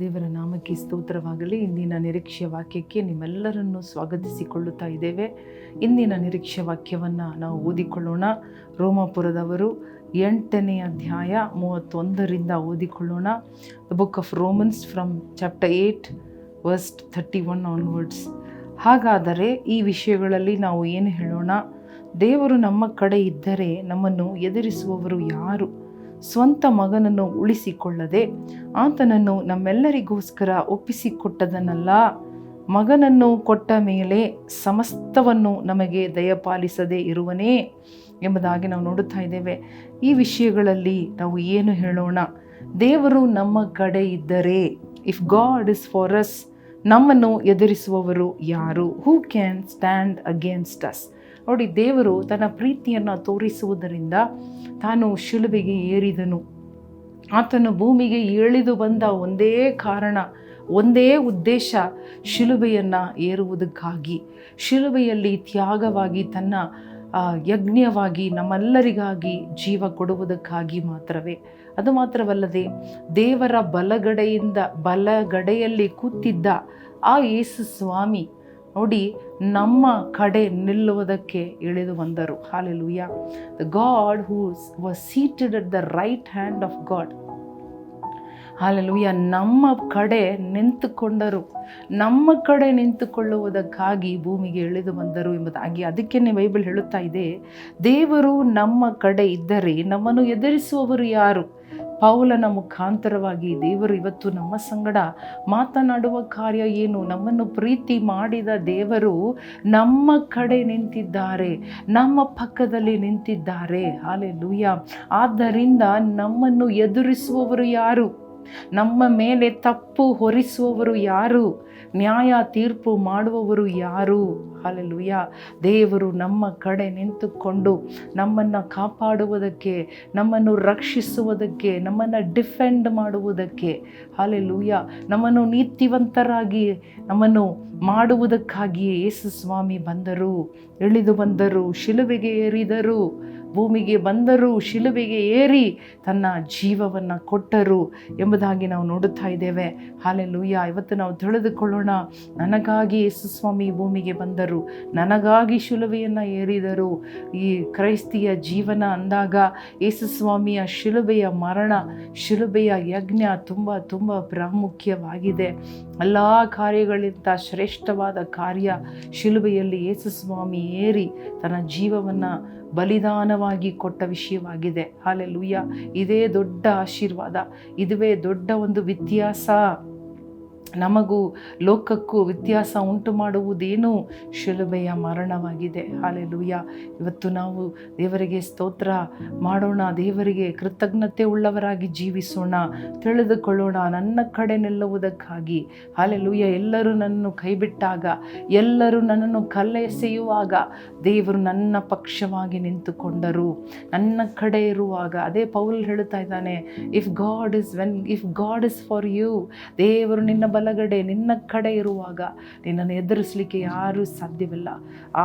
ದೇವರ ನಾಮಕ್ಕೆ ಸ್ತೋತ್ರವಾಗಲಿ. ಇಂದಿನ ನಿರೀಕ್ಷೆ ವಾಕ್ಯಕ್ಕೆ ನಿಮ್ಮೆಲ್ಲರನ್ನು ಸ್ವಾಗತಿಸಿಕೊಳ್ಳುತ್ತಾ ಇದ್ದೇವೆ. ಇಂದಿನ ನಿರೀಕ್ಷೆ ವಾಕ್ಯವನ್ನು ನಾವು ಓದಿಕೊಳ್ಳೋಣ. ರೋಮಾಪುರದವರು ಎಂಟನೇ ಅಧ್ಯಾಯ ಮೂವತ್ತೊಂದರಿಂದ ಓದಿಕೊಳ್ಳೋಣ. The book of Romans from chapter eight verse thirty one onwards ಹಾಗಾದರೆ ಈ ವಿಷಯಗಳಲ್ಲಿ ನಾವು ಏನು ಹೇಳೋಣ? ದೇವರು ನಮ್ಮ ಕಡೆ ಇದ್ದರೆ ನಮ್ಮನ್ನು ಎದುರಿಸುವವರು ಯಾರು? ಸ್ವಂತ ಮಗನನ್ನು ಉಳಿಸಿಕೊಳ್ಳದೆ ಆತನನ್ನು ನಮ್ಮೆಲ್ಲರಿಗೋಸ್ಕರ ಒಪ್ಪಿಸಿಕೊಟ್ಟದನಲ್ಲ. ಮಗನನ್ನು ಕೊಟ್ಟ ಮೇಲೆ ಸಮಸ್ತವನ್ನು ನಮಗೆ ದಯಪಾಲಿಸದೇ ಇರುವನೇ ಎಂಬುದಾಗಿ ನಾವು ನೋಡುತ್ತಾ ಇದ್ದೇವೆ. ಈ ವಿಷಯಗಳಲ್ಲಿ ನಾವು ಏನು ಹೇಳೋಣ? ದೇವರು ನಮ್ಮ ಕಡೆ ಇದ್ದರೆ if God is for us ನಮ್ಮನ್ನು ಎದುರಿಸುವವರು ಯಾರು? Who can stand against us ನೋಡಿ, ದೇವರು ತನ್ನ ಪ್ರೀತಿಯನ್ನು ತೋರಿಸುವುದರಿಂದ ತಾನು ಶಿಲುಬೆಗೆ ಏರಿದನು. ಆತನು ಭೂಮಿಗೆ ಇಳಿದು ಬಂದ ಒಂದೇ ಕಾರಣ, ಒಂದೇ ಉದ್ದೇಶ, ಶಿಲುಬೆಯನ್ನು ಏರುವುದಕ್ಕಾಗಿ. ಶಿಲುಬೆಯಲ್ಲಿ ತ್ಯಾಗವಾಗಿ ತನ್ನ ಯಜ್ಞವಾಗಿ ನಮ್ಮೆಲ್ಲರಿಗಾಗಿ ಜೀವ ಕೊಡುವುದಕ್ಕಾಗಿ ಮಾತ್ರವೇ. ಅದು ಮಾತ್ರವಲ್ಲದೆ ದೇವರ ಬಲಗಡೆಯಿಂದ, ಬಲಗಡೆಯಲ್ಲಿ ಕೂತಿದ್ದ ಆ ಯೇಸು ಸ್ವಾಮಿ ನೋಡಿ ನಮ್ಮ ಕಡೆ ನಿಲ್ಲುವುದಕ್ಕೆ ಇಳಿದು ಬಂದರು. Hallelujah the God who was seated at the right hand of God hallelujah ನಮ್ಮ ಕಡೆ ನಿಂತುಕೊಂಡರು. ನಮ್ಮ ಕಡೆ ನಿಂತುಕೊಳ್ಳುವುದಕ್ಕಾಗಿ ಭೂಮಿಗೆ ಇಳಿದು ಬಂದರು ಎಂಬುದಾಗಿ ಅದಕ್ಕೇ ಬೈಬಲ್ ಹೇಳುತ್ತಾ ಇದೆ. ದೇವರು ನಮ್ಮ ಕಡೆ ಇದ್ದರೆ ನಮ್ಮನ್ನು ಎದುರಿಸುವವರು ಯಾರು? ಪೌಲನ ಮುಖಾಂತರವಾಗಿ ದೇವರು ಇವತ್ತು ನಮ್ಮ ಸಂಗಡ ಮಾತನಾಡುವ ಕಾರ್ಯ ಏನು? ನಮ್ಮನ್ನು ಪ್ರೀತಿ ಮಾಡಿದ ದೇವರು ನಮ್ಮ ಕಡೆ ನಿಂತಿದ್ದಾರೆ, ನಮ್ಮ ಪಕ್ಕದಲ್ಲಿ ನಿಂತಿದ್ದಾರೆ. ಅಲೆ ಲೂಯ ಆದ್ದರಿಂದ ನಮ್ಮನ್ನು ಎದುರಿಸುವವರು ಯಾರು? ನಮ್ಮ ಮೇಲೆ ತಪ್ಪು ಹೊರಿಸುವವರು ಯಾರು? ನ್ಯಾಯ ತೀರ್ಪು ಮಾಡುವವರು ಯಾರು? ಹಾಲೆಲುಯ್ಯ ದೇವರು ನಮ್ಮ ಕಡೆ ನಿಂತುಕೊಂಡು ನಮ್ಮನ್ನು ಕಾಪಾಡುವುದಕ್ಕೆ, ನಮ್ಮನ್ನು ರಕ್ಷಿಸುವುದಕ್ಕೆ, ನಮ್ಮನ್ನು ಡಿಫೆಂಡ್ ಮಾಡುವುದಕ್ಕೆ ಹಾಲೆಲುಯ್ಯ ನಮ್ಮನ್ನು ನೀತಿವಂತರಾಗಿ, ನಮ್ಮನ್ನು ಮಾಡುವುದಕ್ಕಾಗಿಯೇ ಯೇಸು ಸ್ವಾಮಿ ಬಂದರು, ಇಳಿದು ಬಂದರು, ಶಿಲುಬೆಗೆ ಏರಿದರು. ಭೂಮಿಗೆ ಬಂದರು ಶಿಲುಬೆಗೆ ಏರಿ ತನ್ನ ಜೀವವನ್ನು ಕೊಟ್ಟರು ಎಂಬುದಾಗಿ ನಾವು ನೋಡುತ್ತಾ ಇದ್ದೇವೆ. ಹಾಲೆ ಲೂಯ್ಯ ಇವತ್ತು ನಾವು ತಿಳಿದುಕೊಳ್ಳೋಣ, ನನಗಾಗಿ ಯೇಸುಸ್ವಾಮಿ ಭೂಮಿಗೆ ಬಂದರು, ನನಗಾಗಿ ಶಿಲುಬೆಯನ್ನು ಏರಿದರು. ಈ ಕ್ರೈಸ್ತಿಯ ಜೀವನ ಅಂದಾಗ ಯೇಸುಸ್ವಾಮಿಯ ಶಿಲುಬೆಯ ಮರಣ, ಶಿಲುಬೆಯ ಯಜ್ಞ ತುಂಬ ತುಂಬ ಪ್ರಾಮುಖ್ಯವಾಗಿದೆ. ಎಲ್ಲ ಕಾರ್ಯಗಳಿಂದ ಶ್ರೇಷ್ಠವಾದ ಕಾರ್ಯ ಶಿಲುಬೆಯಲ್ಲಿ ಯೇಸುಸ್ವಾಮಿ ಏರಿ ತನ್ನ ಜೀವವನ್ನು ಬಲಿದಾನವಾಗಿ ಕೊಟ್ಟ ವಿಷಯವಾಗಿದೆ. ಹಾಲೆಲುಯ್ಯ. ಇದೇ ದೊಡ್ಡ ಆಶೀರ್ವಾದ. ಇದುವೇ ದೊಡ್ಡ ಒಂದು ವ್ಯತ್ಯಾಸ. ನಮಗೂ ಲೋಕಕ್ಕೂ ವ್ಯತ್ಯಾಸ ಉಂಟು ಮಾಡುವುದೇನು ಶಿಲುಬೆಯ ಮರಣವಾಗಿದೆ. ಹಾಲೆಲುಯ್ಯ ಇವತ್ತು ನಾವು ದೇವರಿಗೆ ಸ್ತೋತ್ರ ಮಾಡೋಣ, ದೇವರಿಗೆ ಕೃತಜ್ಞತೆ ಉಳ್ಳವರಾಗಿ ಜೀವಿಸೋಣ, ತಿಳಿದುಕೊಳ್ಳೋಣ, ನನ್ನ ಕಡೆ ನಿಲ್ಲುವುದಕ್ಕಾಗಿ. ಹಾಲೆಲುಯ್ಯ ಎಲ್ಲರೂ ನನ್ನನ್ನು ಕೈಬಿಟ್ಟಾಗ, ಎಲ್ಲರೂ ನನ್ನನ್ನು ಕಲ್ಲೆಸೆಯುವಾಗ ದೇವರು ನನ್ನ ಪಕ್ಷವಾಗಿ ನಿಂತುಕೊಂಡರು. ನನ್ನ ಕಡೆ ಇರುವಾಗ, ಅದೇ ಪೌಲ್ ಹೇಳುತ್ತಾ ಇದ್ದಾನೆ if God is when if God is for you ದೇವರು ನಿನ್ನ ಬಲಗಡೆ ನಿನ್ನ ಕಡೆ ಇರುವಾಗ ನಿನ್ನನ್ನು ಎದುರಿಸಲಿಕ್ಕೆ ಯಾರೂ ಸಾಧ್ಯವಿಲ್ಲ.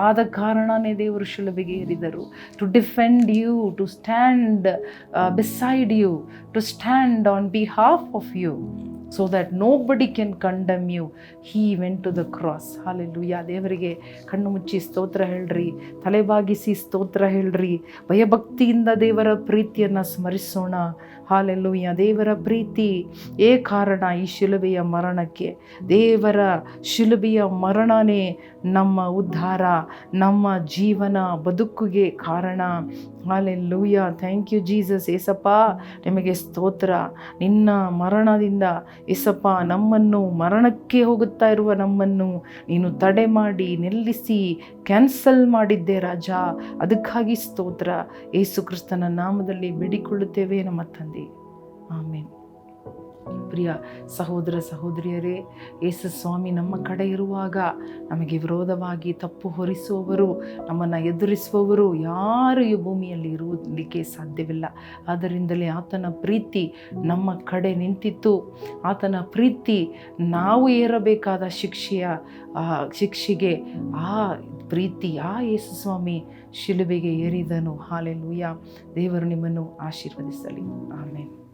ಆದ ಕಾರಣನೇ ದೇವರು ಶಿಲುಬೆಗೆ ಏರಿದರು. To defend you to stand beside you to stand on behalf of you so that nobody can condemn you he went to the cross hallelujah ದೇವರಿಗೆ ಕಣ್ಣು ಮುಚ್ಚಿ ಸ್ತೋತ್ರ ಹೇಳ್ರಿ ತಲೆಬಾಗಿಸಿ ಸ್ತೋತ್ರ ಹೇಳ್ರಿ. ಭಯಭಕ್ತಿಯಿಂದ ದೇವರ ಪ್ರೀತಿಯನ್ನು ಸ್ಮರಿಸೋಣ. ಹಾಲೆಲ್ಲೂಯ್ಯ ದೇವರ ಪ್ರೀತಿ ಏ ಕಾರಣ ಈ ಶಿಲುಬೆಯ ಮರಣಕ್ಕೆ. ದೇವರ ಶಿಲುಬೆಯ ಮರಣನೇ ನಮ್ಮ ಉದ್ಧಾರ, ನಮ್ಮ ಜೀವನ ಬದುಕುಗೆ ಕಾರಣ. Hallelujah thank you Jesus Yesappa, ನಿಮಗೆ ಸ್ತೋತ್ರ. ನಿನ್ನ ಮರಣದಿಂದ ಏಸಪ್ಪ, ನಮ್ಮನ್ನು ಮರಣಕ್ಕೆ ಹೋಗುತ್ತಾ ಇರುವ ನಮ್ಮನ್ನು ನೀನು ತಡೆ ಮಾಡಿ, ನಿಲ್ಲಿಸಿ, ಕ್ಯಾನ್ಸಲ್ ಮಾಡಿದ್ದೆ ರಾಜ. ಅದಕ್ಕಾಗಿ ಸ್ತೋತ್ರ. ಏಸು ಕ್ರಿಸ್ತನ ನಾಮದಲ್ಲಿ ಬೇಡಿಕೊಳ್ಳುತ್ತೇವೆ ನಮ್ಮ ತಂದೆ. ಆಮೇಲೆ ಪ್ರಿಯ ಸಹೋದರ ಸಹೋದರಿಯರೇ, ಯೇಸು ಸ್ವಾಮಿ ನಮ್ಮ ಕಡೆ ಇರುವಾಗ ನಮಗೆ ವಿರೋಧವಾಗಿ ತಪ್ಪು ಹೊರಿಸುವವರು, ನಮ್ಮನ್ನು ಎದುರಿಸುವವರು ಯಾರು ಈ ಭೂಮಿಯಲ್ಲಿ ಇರುವುದಕ್ಕೆ ಸಾಧ್ಯವಿಲ್ಲ. ಆದ್ದರಿಂದಲೇ ಆತನ ಪ್ರೀತಿ ನಮ್ಮ ಕಡೆ ನಿಂತಿತ್ತು. ಆತನ ಪ್ರೀತಿ ನಾವು ಏರಬೇಕಾದ ಶಿಕ್ಷೆಯ ಶಿಕ್ಷೆಗೆ ಆ ಪ್ರೀತಿ ಆ ಯೇಸು ಸ್ವಾಮಿ ಶಿಲುಬೆಗೆ ಏರಿದನು. ಹಾಲೆಲೂಯ. ದೇವರು ನಿಮ್ಮನ್ನು ಆಶೀರ್ವದಿಸಲಿ. ಆಮೇಲೆ